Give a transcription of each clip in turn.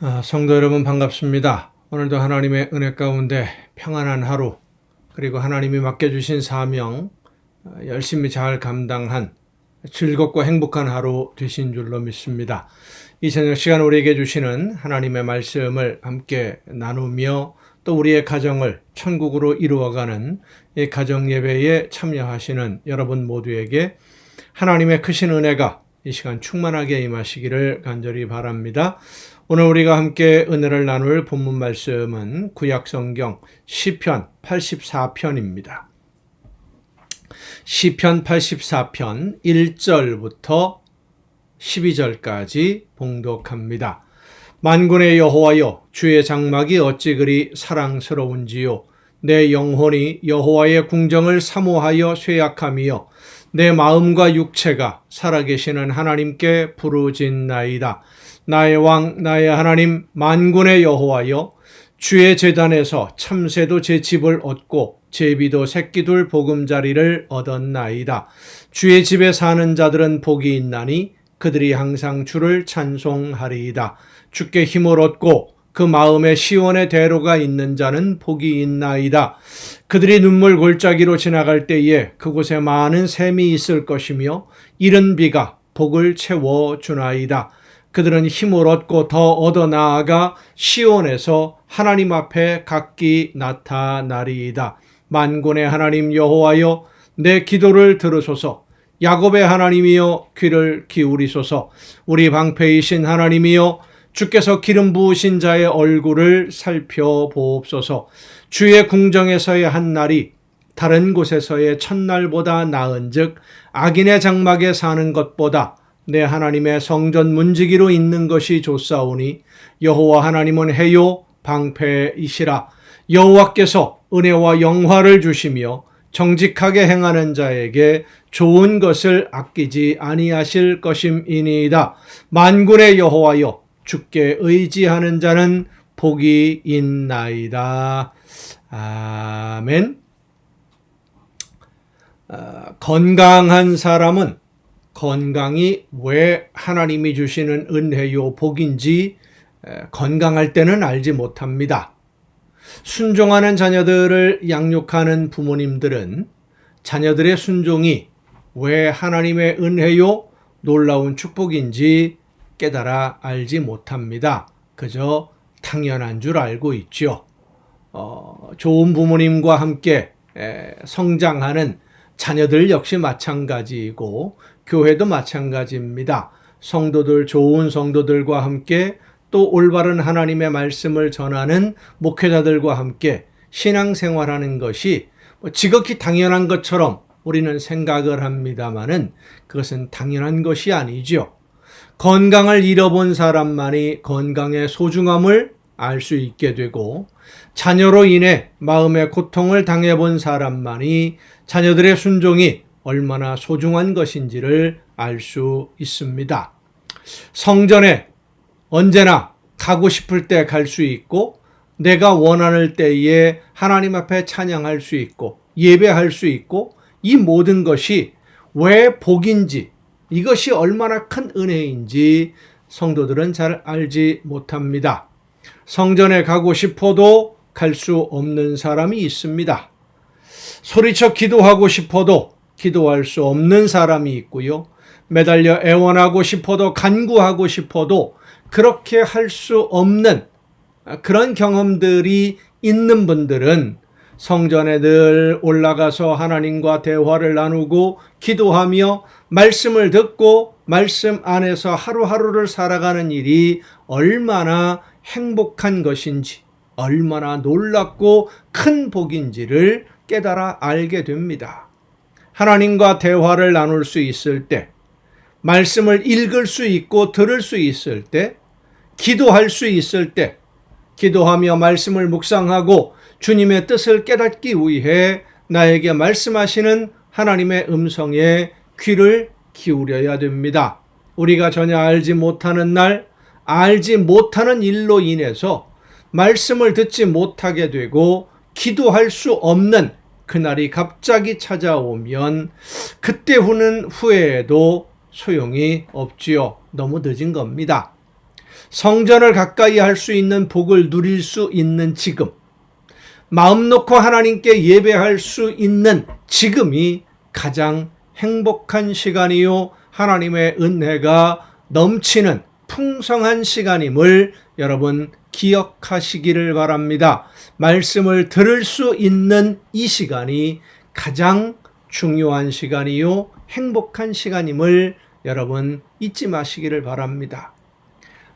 아, 성도 여러분 반갑습니다. 오늘도 하나님의 은혜 가운데 평안한 하루 그리고 하나님이 맡겨주신 사명 아, 열심히 잘 감당한 즐겁고 행복한 하루 되신 줄로 믿습니다. 이 저녁 시간 우리에게 주시는 하나님의 말씀을 함께 나누며 또 우리의 가정을 천국으로 이루어가는 이 가정 예배에 참여하시는 여러분 모두에게 하나님의 크신 은혜가 이 시간 충만하게 임하시기를 간절히 바랍니다. 오늘 우리가 함께 은혜를 나눌 본문 말씀은 구약 성경 시편 84편입니다. 시편 84편 1절부터 12절까지 봉독합니다. 만군의 여호와여 주의 장막이 어찌 그리 사랑스러운지요 내 영혼이 여호와의 궁정을 사모하여 쇠약함이요 내 마음과 육체가 살아계시는 하나님께 부르짖나이다. 나의 왕 나의 하나님 만군의 여호와여 주의 재단에서 참새도 제 집을 얻고 제비도 새끼둘 보금자리를 얻었나이다. 주의 집에 사는 자들은 복이 있나니 그들이 항상 주를 찬송하리이다. 주께 힘을 얻고 그 마음에 시원의 대로가 있는 자는 복이 있나이다. 그들이 눈물 골짜기로 지나갈 때에 그곳에 많은 샘이 있을 것이며 이른 비가 복을 채워 주나이다. 그들은 힘을 얻고 더 얻어 나아가 시온에서 하나님 앞에 각기 나타나리이다. 만군의 하나님 여호와여 내 기도를 들으소서. 야곱의 하나님이여 귀를 기울이소서. 우리 방패이신 하나님이여 주께서 기름 부으신 자의 얼굴을 살펴보옵소서. 주의 궁정에서의 한 날이 다른 곳에서의 첫날보다 나은즉 악인의 장막에 사는 것보다 내 하나님의 성전 문지기로 있는 것이 좋사오니 여호와 하나님은 해요 방패이시라. 여호와께서 은혜와 영화를 주시며 정직하게 행하는 자에게 좋은 것을 아끼지 아니하실 것임이니이다. 만군의 여호와여 주께 의지하는 자는 복이 있나이다. 아멘. 아, 건강한 사람은 건강이 왜 하나님이 주시는 은혜요 복인지 건강할 때는 알지 못합니다. 순종하는 자녀들을 양육하는 부모님들은 자녀들의 순종이 왜 하나님의 은혜요 놀라운 축복인지 깨달아 알지 못합니다. 그저 당연한 줄 알고 있죠. 어, 좋은 부모님과 함께 성장하는 자녀들 역시 마찬가지이고 교회도 마찬가지입니다. 성도들, 좋은 성도들과 함께 또 올바른 하나님의 말씀을 전하는 목회자들과 함께 신앙생활하는 것이 뭐 지극히 당연한 것처럼 우리는 생각을 합니다만은 그것은 당연한 것이 아니죠. 건강을 잃어본 사람만이 건강의 소중함을 알 수 있게 되고 자녀로 인해 마음의 고통을 당해본 사람만이 자녀들의 순종이 얼마나 소중한 것인지를 알 수 있습니다. 성전에 언제나 가고 싶을 때 갈 수 있고 내가 원하는 때에 하나님 앞에 찬양할 수 있고 예배할 수 있고 이 모든 것이 왜 복인지 이것이 얼마나 큰 은혜인지 성도들은 잘 알지 못합니다. 성전에 가고 싶어도 갈 수 없는 사람이 있습니다. 소리쳐 기도하고 싶어도 기도할 수 없는 사람이 있고요. 매달려 애원하고 싶어도 간구하고 싶어도 그렇게 할 수 없는 그런 경험들이 있는 분들은 성전에 늘 올라가서 하나님과 대화를 나누고 기도하며 말씀을 듣고 말씀 안에서 하루하루를 살아가는 일이 얼마나 행복한 것인지, 얼마나 놀랍고 큰 복인지를 깨달아 알게 됩니다. 하나님과 대화를 나눌 수 있을 때, 말씀을 읽을 수 있고 들을 수 있을 때, 기도할 수 있을 때, 기도하며 말씀을 묵상하고 주님의 뜻을 깨닫기 위해 나에게 말씀하시는 하나님의 음성에 귀를 기울여야 됩니다. 우리가 전혀 알지 못하는 날, 알지 못하는 일로 인해서 말씀을 듣지 못하게 되고 기도할 수 없는 그날이 갑자기 찾아오면 그때 후는 후회해도 소용이 없지요. 너무 늦은 겁니다. 성전을 가까이 할 수 있는 복을 누릴 수 있는 지금, 마음 놓고 하나님께 예배할 수 있는 지금이 가장 행복한 시간이요. 하나님의 은혜가 넘치는 풍성한 시간임을 여러분 기억하시기를 바랍니다. 말씀을 들을 수 있는 이 시간이 가장 중요한 시간이요. 행복한 시간임을 여러분 잊지 마시기를 바랍니다.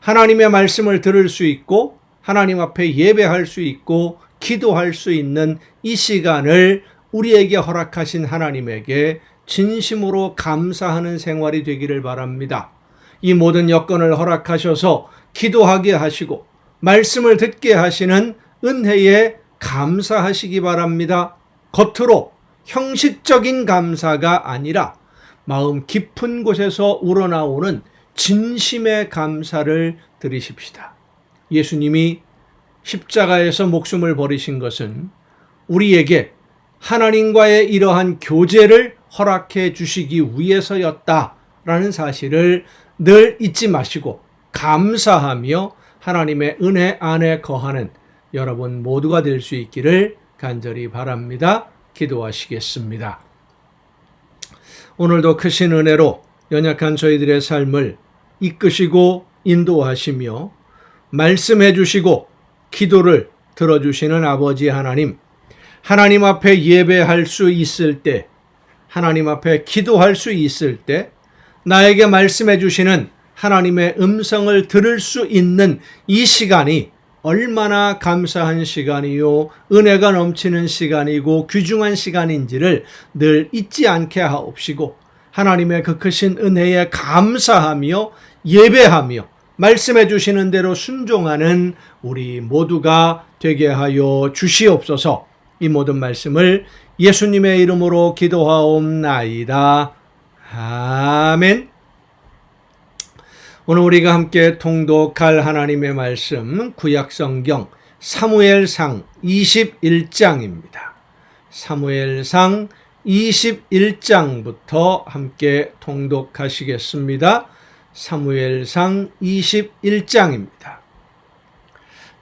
하나님의 말씀을 들을 수 있고 하나님 앞에 예배할 수 있고 기도할 수 있는 이 시간을 우리에게 허락하신 하나님에게 진심으로 감사하는 생활이 되기를 바랍니다. 이 모든 여건을 허락하셔서 기도하게 하시고 말씀을 듣게 하시는 은혜에 감사하시기 바랍니다. 겉으로 형식적인 감사가 아니라 마음 깊은 곳에서 우러나오는 진심의 감사를 드리십시다. 예수님이 십자가에서 목숨을 버리신 것은 우리에게 하나님과의 이러한 교제를 허락해 주시기 위해서였다라는 사실을 늘 잊지 마시고 감사하며 하나님의 은혜 안에 거하는 여러분 모두가 될 수 있기를 간절히 바랍니다. 기도하시겠습니다. 오늘도 크신 은혜로 연약한 저희들의 삶을 이끄시고 인도하시며 말씀해 주시고 기도를 들어주시는 아버지 하나님, 하나님 앞에 예배할 수 있을 때, 하나님 앞에 기도할 수 있을 때, 나에게 말씀해 주시는 하나님의 음성을 들을 수 있는 이 시간이 얼마나 감사한 시간이요, 은혜가 넘치는 시간이고 귀중한 시간인지를 늘 잊지 않게 하옵시고, 하나님의 그 크신 은혜에 감사하며 예배하며 말씀해 주시는 대로 순종하는 우리 모두가 되게 하여 주시옵소서 이 모든 말씀을 예수님의 이름으로 기도하옵나이다. 아멘. 오늘 우리가 함께 통독할 하나님의 말씀 구약성경 사무엘상 21장입니다. 사무엘상 21장부터 함께 통독하시겠습니다. 사무엘상 21장입니다.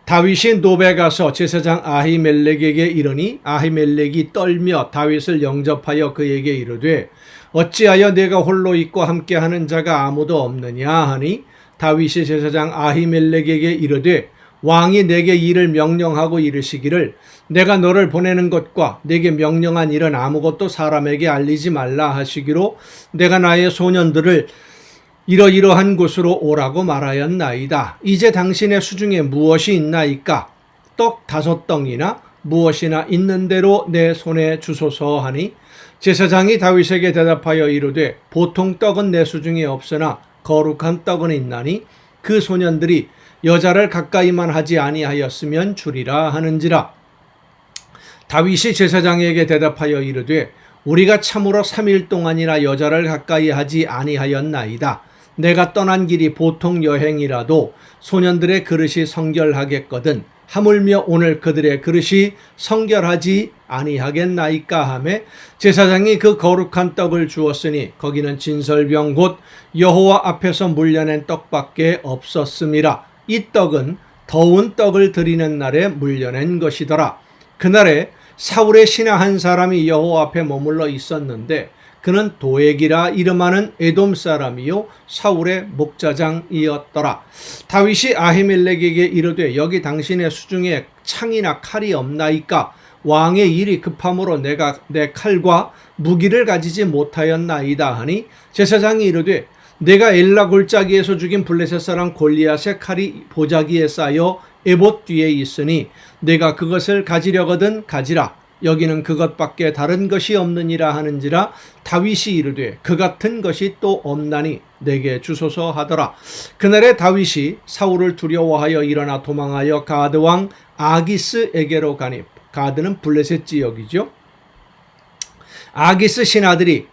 다윗이 노베 가서 제사장 아히멜렉에게 이르니 아히멜렉이 떨며 다윗을 영접하여 그에게 이르되 어찌하여 내가 홀로 있고 함께하는 자가 아무도 없느냐 하니 다윗이 제사장 아히멜렉에게 이르되 왕이 내게 일을 명령하고 이르시기를 내가 너를 보내는 것과 내게 명령한 일은 아무것도 사람에게 알리지 말라 하시기로 내가 나의 소년들을 이러이러한 곳으로 오라고 말하였나이다. 이제 당신의 수중에 무엇이 있나이까? 떡 다섯 덩이나 무엇이나 있는 대로 내 손에 주소서 하니 제사장이 다윗에게 대답하여 이르되 보통 떡은 내 수중에 없으나 거룩한 떡은 있나니 그 소년들이 여자를 가까이만 하지 아니하였으면 주리라 하는지라 다윗이 제사장에게 대답하여 이르되 우리가 참으로 3일 동안이나 여자를 가까이 하지 아니하였나이다. 내가 떠난 길이 보통 여행이라도 소년들의 그릇이 성결하겠거든 하물며 오늘 그들의 그릇이 성결하지 아니하겠나이까 하매 제사장이 그 거룩한 떡을 주었으니 거기는 진설병 곧 여호와 앞에서 물려낸 떡밖에 없었음이라. 이 떡은 더운 떡을 드리는 날에 물려낸 것이더라. 그날에 사울의 신하 한 사람이 여호와 앞에 머물러 있었는데 그는 도액이라 이름하는 에돔 사람이요 사울의 목자장이었더라. 다윗이 아히멜렉에게 이르되 여기 당신의 수중에 창이나 칼이 없나이까 왕의 일이 급함으로 내가 내 칼과 무기를 가지지 못하였나이다 하니 제사장이 이르되 내가 엘라 골짜기에서 죽인 블레셋 사람 골리앗의 칼이 보자기에 쌓여 에봇 뒤에 있으니 내가 그것을 가지려거든 가지라 여기는 그것밖에 다른 것이 없느니라 하는지라 다윗이 이르되 그 같은 것이 또 없나니 내게 주소서 하더라. 그날에 다윗이 사울을 두려워하여 일어나 도망하여 가드 왕 아기스에게로 가니 가드는 블레셋 지역이죠. 아기스 신하들이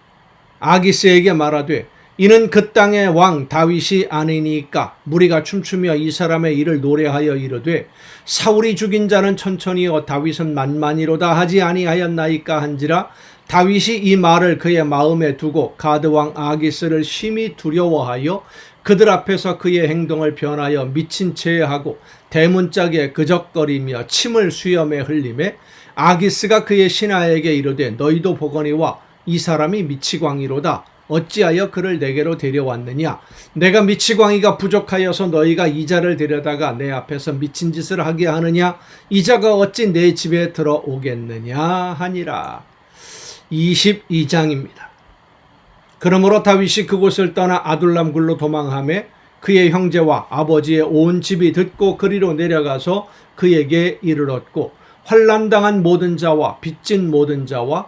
아기스에게 말하되 이는 그 땅의 왕 다윗이 아니니까 무리가 춤추며 이 사람의 일을 노래하여 이르되 사울이 죽인 자는 천천히요 다윗은 만만이로다 하지 아니하였나이까 한지라 다윗이 이 말을 그의 마음에 두고 가드 왕 아기스를 심히 두려워하여 그들 앞에서 그의 행동을 변하여 미친 채 하고 대문짝에 그적거리며 침을 수염에 흘림에 아기스가 그의 신하에게 이르되 너희도 보거니와 이 사람이 미치광이로다 어찌하여 그를 내게로 데려왔느냐? 내가 미치광이가 부족하여서 너희가 이자를 데려다가 내 앞에서 미친 짓을 하게 하느냐? 이자가 어찌 내 집에 들어오겠느냐? 하니라. 22장입니다. 그러므로 다윗이 그곳을 떠나 아둘람 굴로 도망하며 그의 형제와 아버지의 온 집이 듣고 그리로 내려가서 그에게 이르렀고 환란당한 모든 자와 빚진 모든 자와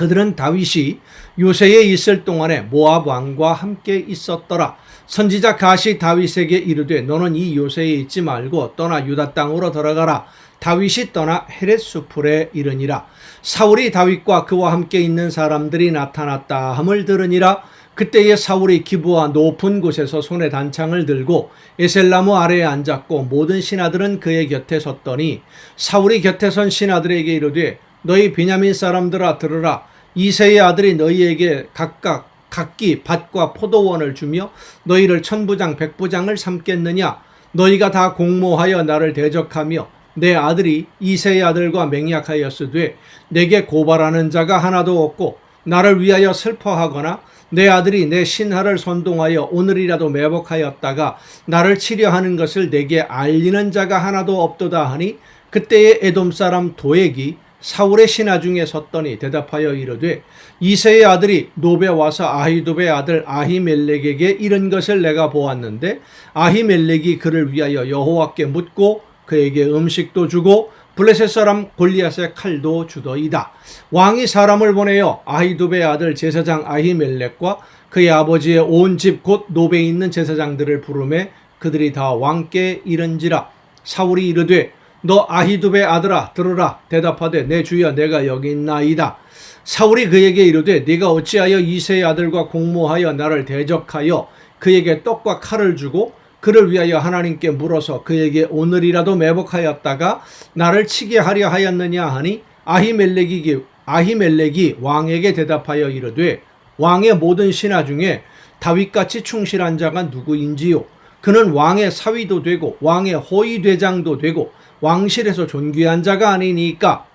그들은 다윗이 요새에 있을 동안에 모압 왕과 함께 있었더라. 선지자 가시 다윗에게 이르되 너는 이 요새에 있지 말고 떠나 유다 땅으로 들어가라. 다윗이 떠나 헤렛 수풀에 이르니라. 사울이 다윗과 그와 함께 있는 사람들이 나타났다 함을 들으니라. 그때에 사울이 기부와 높은 곳에서 손에 단창을 들고 에셀나무 아래에 앉았고 모든 신하들은 그의 곁에 섰더니 사울이 곁에 선 신하들에게 이르되 너희 베냐민 사람들아 들으라 이세의 아들이 너희에게 각각 각기 밭과 포도원을 주며 너희를 천부장 백부장을 삼겠느냐? 너희가 다 공모하여 나를 대적하며 내 아들이 이세의 아들과 맹약하였으되 내게 고발하는 자가 하나도 없고 나를 위하여 슬퍼하거나 내 아들이 내 신하를 선동하여 오늘이라도 매복하였다가 나를 치려하는 것을 내게 알리는 자가 하나도 없도다 하니 그때에 에돔 사람 도액이 사울의 신하 중에 섰더니 대답하여 이르되 이세의 아들이 노베 와서 아히도베 아들 아히멜렉에게 이른 것을 내가 보았는데 아히멜렉이 그를 위하여 여호와께 묻고 그에게 음식도 주고 블레셋 사람 골리앗의 칼도 주더이다. 왕이 사람을 보내어 아히두베 아들 제사장 아히멜렉과 그의 아버지의 온 집 곧 노베에 있는 제사장들을 부르매 그들이 다 왕께 이른지라 사울이 이르되 너 아히두베 아들아 들으라 대답하되 내 주여 내가 여기 있나이다. 사울이 그에게 이르되 네가 어찌하여 이세의 아들과 공모하여 나를 대적하여 그에게 떡과 칼을 주고 그를 위하여 하나님께 물어서 그에게 오늘이라도 매복하였다가 나를 치게 하려 하였느냐 하니 아히멜렉이 아히멜렉이 왕에게 대답하여 이르되 왕의 모든 신하 중에 다윗같이 충실한 자가 누구인지요 그는 왕의 사위도 되고 왕의 호위 대장도 되고 왕실에서 존귀한 자가 아니니까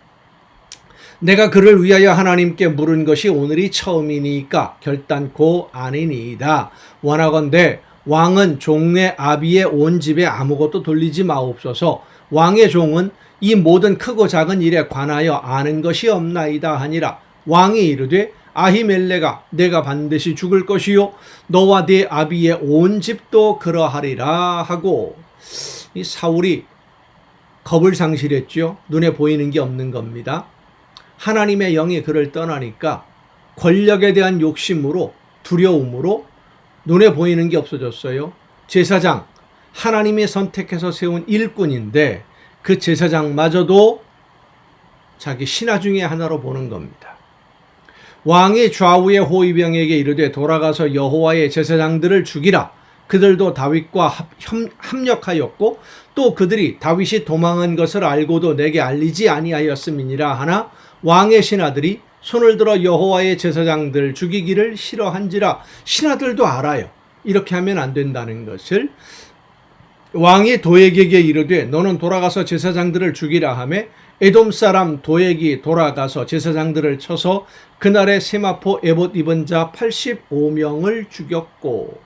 내가 그를 위하여 하나님께 물은 것이 오늘이 처음이니까 결단코 아니니이다 원하건대 왕은 종의 아비의 온 집에 아무것도 돌리지 마옵소서. 왕의 종은 이 모든 크고 작은 일에 관하여 아는 것이 없나이다 하니라. 왕이 이르되 아히멜레가 내가 반드시 죽을 것이요 너와 네 아비의 온 집도 그러하리라 하고 이 사울이 겁을 상실했죠. 눈에 보이는 게 없는 겁니다. 하나님의 영이 그를 떠나니까 권력에 대한 욕심으로 두려움으로 눈에 보이는 게 없어졌어요. 제사장, 하나님이 선택해서 세운 일꾼인데 그 제사장마저도 자기 신하 중에 하나로 보는 겁니다. 왕이 좌우의 호위병에게 이르되 돌아가서 여호와의 제사장들을 죽이라. 그들도 다윗과 합력하였고 또 그들이 다윗이 도망한 것을 알고도 내게 알리지 아니하였음이니라 하나 왕의 신하들이 손을 들어 여호와의 제사장들 죽이기를 싫어한지라 신하들도 알아요. 이렇게 하면 안 된다는 것을 왕이 도액에게 이르되 너는 돌아가서 제사장들을 죽이라 하매 에돔 사람 도액이 돌아가서 제사장들을 쳐서 그날의 세마포 에봇 입은 자 85명을 죽였고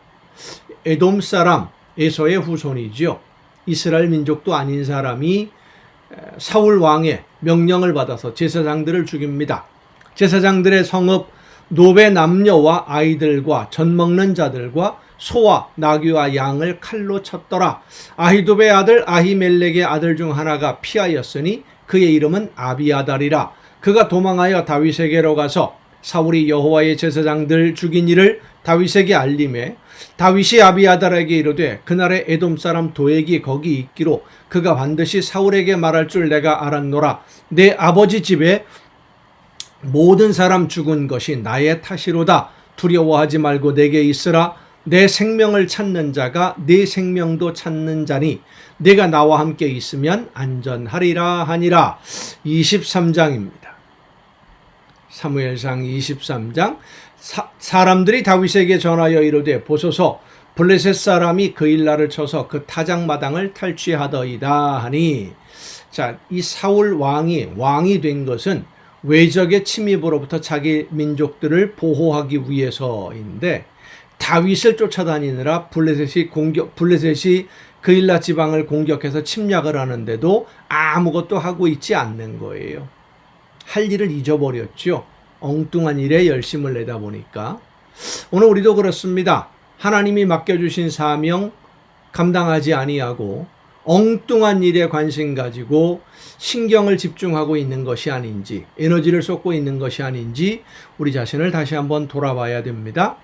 에돔 사람 에서의 후손이지요. 이스라엘 민족도 아닌 사람이 사울 왕의 명령을 받아서 제사장들을 죽입니다. 제사장들의 성읍 노베 남녀와 아이들과 젖 먹는 자들과 소와 나귀와 양을 칼로 쳤더라. 아히도베 아들 아히멜렉의 아들 중 하나가 피하였으니 그의 이름은 아비아달이라. 그가 도망하여 다윗에게로 가서 사울이 여호와의 제사장들 죽인 일을 다윗에게 알림해 다윗이 아비아달에게 이르되 그날에 에돔 사람 도액이 거기 있기로 그가 반드시 사울에게 말할 줄 내가 알았노라. 내 아버지 집에 모든 사람 죽은 것이 나의 탓이로다. 두려워하지 말고 내게 있으라. 내 생명을 찾는 자가 내 생명도 찾는 자니 내가 나와 함께 있으면 안전하리라 하니라. 23장입니다. 사무엘상 23장 사, 사람들이 다윗에게 전하여 이르되 보소서 블레셋 사람이 그 일날을 쳐서 그 타작 마당을 탈취하더이다 하니 자 이 사울 왕이 왕이 된 것은 외적의 침입으로부터 자기 민족들을 보호하기 위해서인데 다윗을 쫓아다니느라 블레셋이 공격 블레셋이 그일라 지방을 공격해서 침략을 하는데도 아무것도 하고 있지 않는 거예요. 할 일을 잊어버렸죠. 엉뚱한 일에 열심을 내다 보니까 오늘 우리도 그렇습니다. 하나님이 맡겨주신 사명 감당하지 아니하고 엉뚱한 일에 관심 가지고 신경을 집중하고 있는 것이 아닌지 에너지를 쏟고 있는 것이 아닌지 우리 자신을 다시 한번 돌아봐야 됩니다.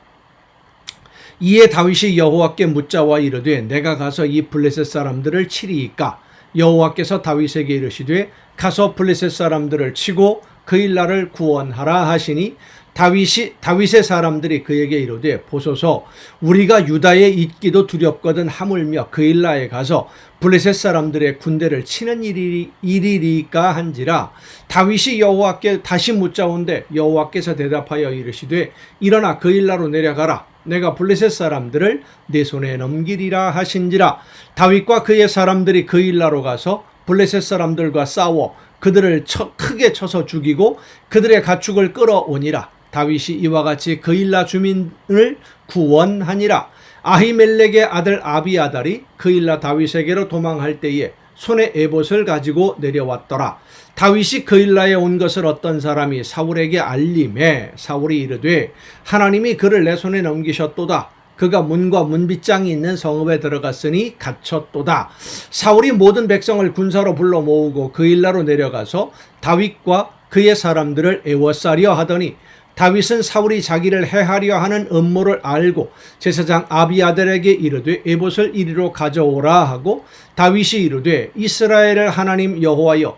이에 다윗이 여호와께 묻자와 이르되 내가 가서 이 블레셋 사람들을 치리이까 여호와께서 다윗에게 이르시되 가서 블레셋 사람들을 치고 그 일날을 구원하라 하시니 다윗이 다윗의 사람들이 그에게 이르되 보소서 우리가 유다에 있기도 두렵거든 하물며 그 일라에 가서 블레셋 사람들의 군대를 치는 일이 일이리까 한지라 다윗이 여호와께 다시 묻자온데 여호와께서 대답하여 이르시되 일어나 그 일라로 내려가라. 내가 블레셋 사람들을 내 손에 넘기리라 하신지라. 다윗과 그의 사람들이 그 일라로 가서 블레셋 사람들과 싸워 그들을 쳐, 크게 쳐서 죽이고 그들의 가축을 끌어오니라 다윗이 이와 같이 그일라 주민을 구원하니라 아히멜렉의 아들 아비아달이 그일라 다윗에게로 도망할 때에 손에 에봇을 가지고 내려왔더라. 다윗이 그일라에 온 것을 어떤 사람이 사울에게 알림해 사울이 이르되 하나님이 그를 내 손에 넘기셨도다. 그가 문과 문빗장이 있는 성읍에 들어갔으니 갇혔도다. 사울이 모든 백성을 군사로 불러 모으고 그 일라로 내려가서 다윗과 그의 사람들을 애워싸려 하더니 다윗은 사울이 자기를 해하려 하는 음모를 알고 제사장 아비아델에게 이르되 에봇을 이리로 가져오라 하고 다윗이 이르되 이스라엘을 하나님 여호와여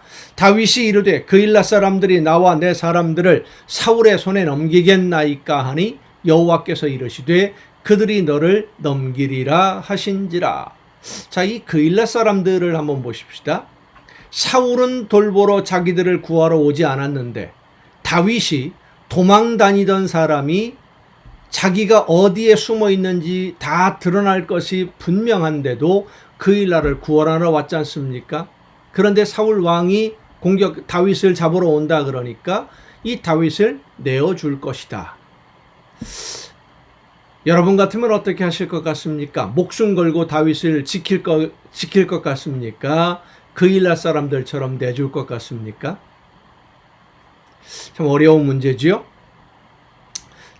다윗이 이르되 그 일라 사람들이 나와 내 사람들을 사울의 손에 넘기겠나이까 하니 여호와께서 이르시되 그들이 너를 넘기리라 하신지라 자 이 그일라 사람들을 한번 보십시다 사울은 돌보러 자기들을 구하러 오지 않았는데 다윗이 도망 다니던 사람이 자기가 어디에 숨어 있는지 다 드러날 것이 분명한데도 그 일날을 구원하러 왔지 않습니까? 그런데 사울 왕이 공격 다윗을 잡으러 온다 그러니까 이 다윗을 내어 줄 것이다. 여러분 같으면 어떻게 하실 것 같습니까? 목숨 걸고 다윗을 지킬 것 지킬 것 같습니까? 그 일날 사람들처럼 내줄 것 같습니까? 참 어려운 문제지요.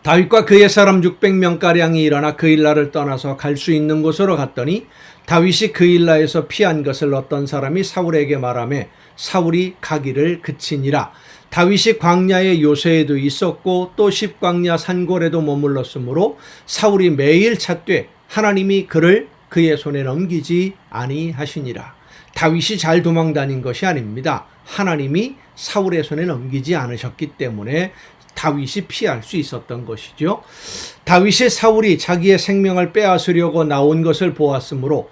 다윗과 그의 사람 600명가량이 일어나 그일라를 떠나서 갈 수 있는 곳으로 갔더니 다윗이 그일라에서 피한 것을 어떤 사람이 사울에게 말하며 사울이 가기를 그치니라. 다윗이 광야의 요새에도 있었고 또 십광야 산골에도 머물렀으므로 사울이 매일 찾되 하나님이 그를 그의 손에 넘기지 아니하시니라. 다윗이 잘 도망 다닌 것이 아닙니다. 하나님이 사울의 손에 넘기지 않으셨기 때문에 다윗이 피할 수 있었던 것이죠. 다윗이 사울이 자기의 생명을 빼앗으려고 나온 것을 보았으므로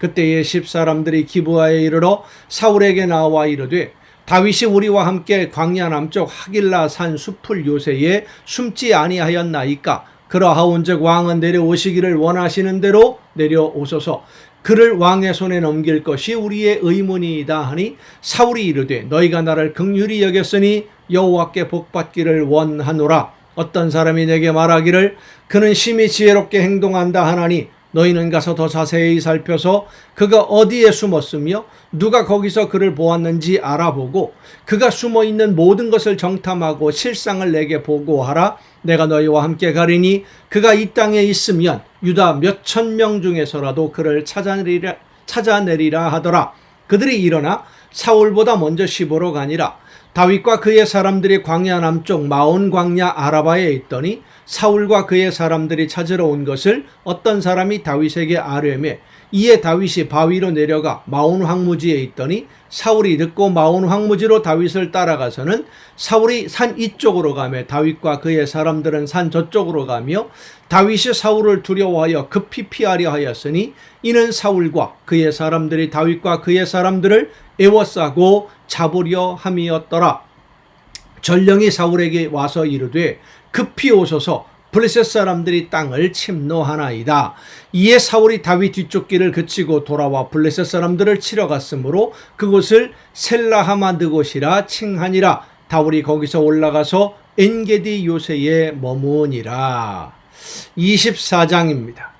그때에 십 사람들이 기브아에 이르러 사울에게 나와 이르되 다윗이 우리와 함께 광야 남쪽 하길라 산 숲을 요새에 숨지 아니하였나이까? 그러하온즉 왕은 내려오시기를 원하시는 대로 내려오소서. 그를 왕의 손에 넘길 것이 우리의 의문이다 하니 사울이 이르되 너희가 나를 극률히 여겼으니 여호와께 복받기를 원하노라. 어떤 사람이 내게 말하기를 그는 심히 지혜롭게 행동한다 하나니 너희는 가서 더 자세히 살펴서 그가 어디에 숨었으며 누가 거기서 그를 보았는지 알아보고 그가 숨어 있는 모든 것을 정탐하고 실상을 내게 보고하라. 내가 너희와 함께 가리니 그가 이 땅에 있으면 유다 몇 천 명 중에서라도 그를 찾아내리라, 찾아내리라 하더라. 그들이 일어나 사울보다 먼저 시보로 가니라. 다윗과 그의 사람들이 광야 남쪽 마온 광야 아라바에 있더니 사울과 그의 사람들이 찾으러 온 것을 어떤 사람이 다윗에게 아뢰매 이에 다윗이 바위로 내려가 마온 황무지에 있더니 사울이 듣고 마온 황무지로 다윗을 따라가서는 사울이 산 이쪽으로 가며 다윗과 그의 사람들은 산 저쪽으로 가며 다윗이 사울을 두려워하여 급히 피하려 하였으니 이는 사울과 그의 사람들이 다윗과 그의 사람들을 애워싸고 잡으려 함이었더라. 전령이 사울에게 와서 이르되 급히 오소서 블레셋 사람들이 땅을 침노하나이다. 이에 사울이 다윗 뒤쪽 길을 그치고 돌아와 블레셋 사람들을 치러 갔으므로 그곳을 셀라하마드 곳이라 칭하니라. 다울이 거기서 올라가서 엔게디 요새에 머무니라. 24장입니다.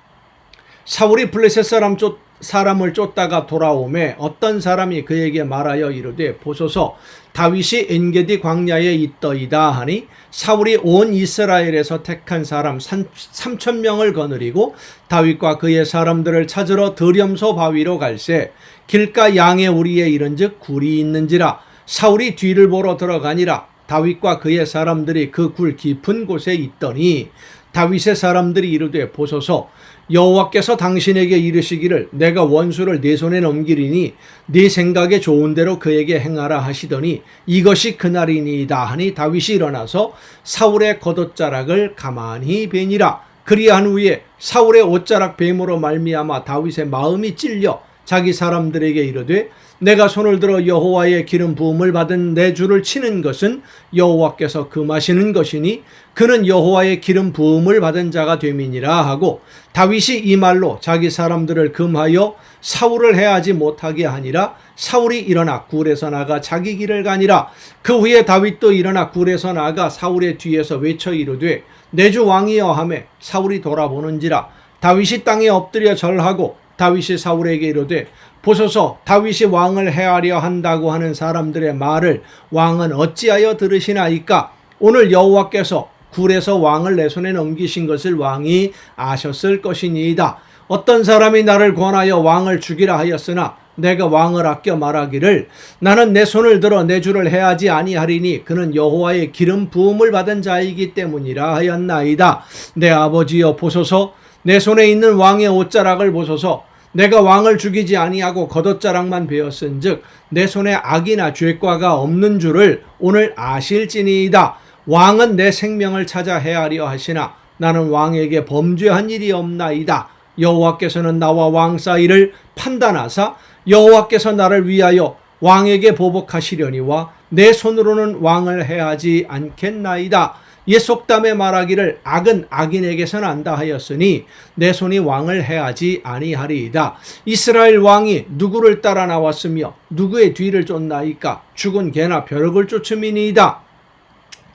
사울이 블레셋 사람 쫓, 사람을 쫓다가 돌아오매 어떤 사람이 그에게 말하여 이르되 보소서 다윗이 엔게디 광야에 있더이다 하니 사울이 온 이스라엘에서 택한 사람 3천 명을 거느리고 다윗과 그의 사람들을 찾으러 드렴소 바위로 갈새 길가 양의 우리에 이른즉 굴이 있는지라 사울이 뒤를 보러 들어가니라. 다윗과 그의 사람들이 그 굴 깊은 곳에 있더니 다윗의 사람들이 이르되 보소서 여호와께서 당신에게 이르시기를 내가 원수를 내 손에 넘기리니 네 생각에 좋은 대로 그에게 행하라 하시더니 이것이 그날이니이다 하니 다윗이 일어나서 사울의 겉옷자락을 가만히 베니라. 그리한 후에 사울의 옷자락 뱀으로 말미암아 다윗의 마음이 찔려 자기 사람들에게 이르되 내가 손을 들어 여호와의 기름 부음을 받은 내 주를 치는 것은 여호와께서 금하시는 것이니 그는 여호와의 기름 부음을 받은 자가 됨이니라 하고 다윗이 이 말로 자기 사람들을 금하여 사울을 해하지 못하게 하니라. 사울이 일어나 굴에서 나가 자기 길을 가니라. 그 후에 다윗도 일어나 굴에서 나가 사울의 뒤에서 외쳐 이르되 내 주 왕이여 하매 사울이 돌아보는지라. 다윗이 땅에 엎드려 절하고 다윗이 사울에게 이르되 보소서 다윗이 왕을 해하려 한다고 하는 사람들의 말을 왕은 어찌하여 들으시나이까? 오늘 여호와께서 굴에서 왕을 내 손에 넘기신 것을 왕이 아셨을 것이니이다. 어떤 사람이 나를 권하여 왕을 죽이라 하였으나 내가 왕을 아껴 말하기를 나는 내 손을 들어 내 주를 해하지 아니하리니 그는 여호와의 기름 부음을 받은 자이기 때문이라 하였나이다. 내 아버지여 보소서 내 손에 있는 왕의 옷자락을 보소서 내가 왕을 죽이지 아니하고 겉옷자락만 베었은즉 내 손에 악이나 죄과가 없는 줄을 오늘 아실지니이다. 왕은 내 생명을 찾아 해하려 하시나 나는 왕에게 범죄한 일이 없나이다. 여호와께서는 나와 왕 사이를 판단하사 여호와께서 나를 위하여 왕에게 보복하시려니와 내 손으로는 왕을 해하지 않겠나이다. 옛 속담에 말하기를 악은 악인에게서 난다 하였으니 내 손이 왕을 해하지 아니하리이다. 이스라엘 왕이 누구를 따라 나왔으며 누구의 뒤를 쫓나이까 죽은 개나 벼룩을 쫓음이니이다.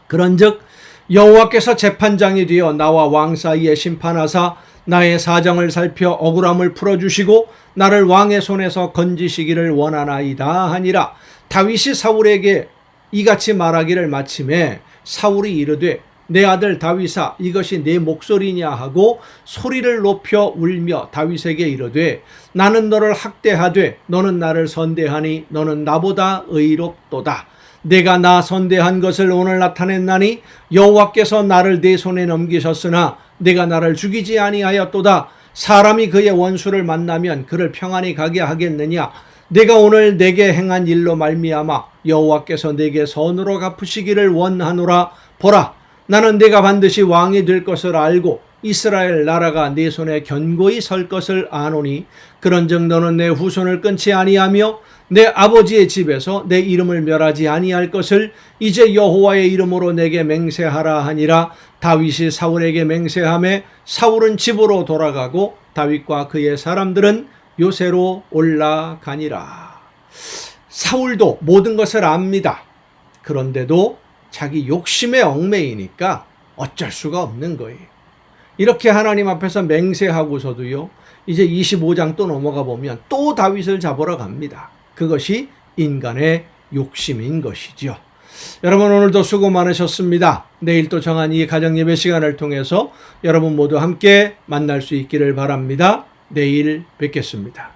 그런즉 여호와께서 재판장이 되어 나와 왕 사이에 심판하사 나의 사정을 살펴 억울함을 풀어주시고 나를 왕의 손에서 건지시기를 원하나이다 하니라 다윗이 사울에게 이같이 말하기를 마침에 사울이 이르되 내 아들 다윗아 이것이 내 목소리냐 하고 소리를 높여 울며 다윗에게 이르되 나는 너를 학대하되 너는 나를 선대하니 너는 나보다 의롭도다. 내가 나 선대한 것을 오늘 나타냈나니 여호와께서 나를 내 손에 넘기셨으나 내가 나를 죽이지 아니하였도다. 사람이 그의 원수를 만나면 그를 평안히 가게 하겠느냐 내가 오늘 내게 행한 일로 말미암아 여호와께서 내게 선으로 갚으시기를 원하노라. 보라 나는 내가 반드시 왕이 될 것을 알고 이스라엘 나라가 네 손에 견고히 설 것을 아노니 그런즉 너는 내 후손을 끊지 아니하며 내 아버지의 집에서 내 이름을 멸하지 아니할 것을 이제 여호와의 이름으로 내게 맹세하라 하니라. 다윗이 사울에게 맹세함에 사울은 집으로 돌아가고 다윗과 그의 사람들은 요새로 올라가니라 사울도 모든 것을 압니다. 그런데도 자기 욕심에 얽매이니까 어쩔 수가 없는 거예요. 이렇게 하나님 앞에서 맹세하고서도요, 이제 25장 또 넘어가 보면 또 다윗을 잡으러 갑니다. 그것이 인간의 욕심인 것이죠. 여러분 오늘도 수고 많으셨습니다. 내일 또 정한 이 가정 예배 시간을 통해서 여러분 모두 함께 만날 수 있기를 바랍니다. 내일 뵙겠습니다.